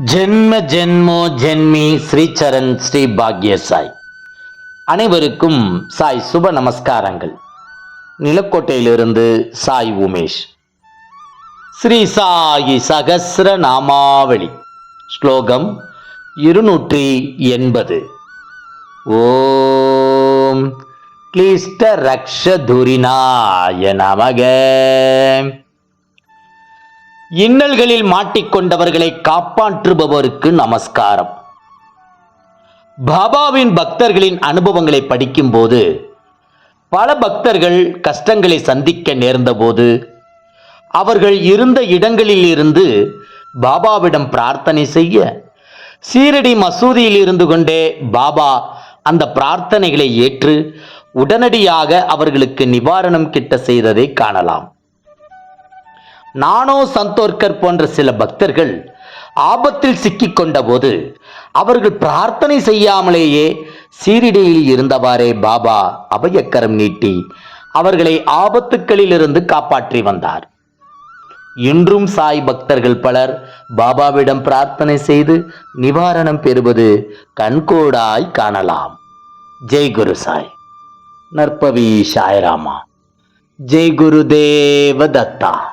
ஜென்ம ஜென்மோ ஜென்மி ஸ்ரீசரண் ஸ்ரீ பாக்ய சாய். அனைவருக்கும் சாய் சுப நமஸ்காரங்கள். நிலக்கோட்டையிலிருந்து சாய் உமேஷ். ஸ்ரீ சாயி சகசிர நாமாவளி. ஸ்லோகம் இருநூற்றி எண்பது. ஓம் கிளிஷ்ட ரக்ஷதுரினாய நமக. இன்னல்களில் மாட்டிக்கொண்டவர்களை காப்பாற்றுபவருக்கு நமஸ்காரம். பாபாவின் பக்தர்களின் அனுபவங்களை படிக்கும்போது பல பக்தர்கள் கஷ்டங்களை சந்திக்க நேர்ந்தபோது அவர்கள் இருந்த இடங்களில் இருந்து பாபாவிடம் பிரார்த்தனை செய்ய சீரடி மசூதியில் இருந்து கொண்டே பாபா அந்த பிரார்த்தனைகளை ஏற்று உடனடியாக அவர்களுக்கு நிவாரணம் கிட்ட செய்ததை காணலாம். நானோ சந்தோர்கர் போன்ற சில பக்தர்கள் ஆபத்தில் சிக்கிக் கொண்டபோது அவர்கள் பிரார்த்தனை செய்யாமலேயே சீரிடையில் இருந்தவாறே பாபா அபயக்கரம் நீட்டி அவர்களை ஆபத்துக்களிலிருந்து காப்பாற்றி வந்தார். இன்றும் சாய் பக்தர்கள் பலர் பாபாவிடம் பிரார்த்தனை செய்து நிவாரணம் பெறுவது கண்கூடாய் காணலாம். ஜெய் குரு சாய். நற்பவி சாய்ராமா. ஜெய் குருதேவ தத்தா.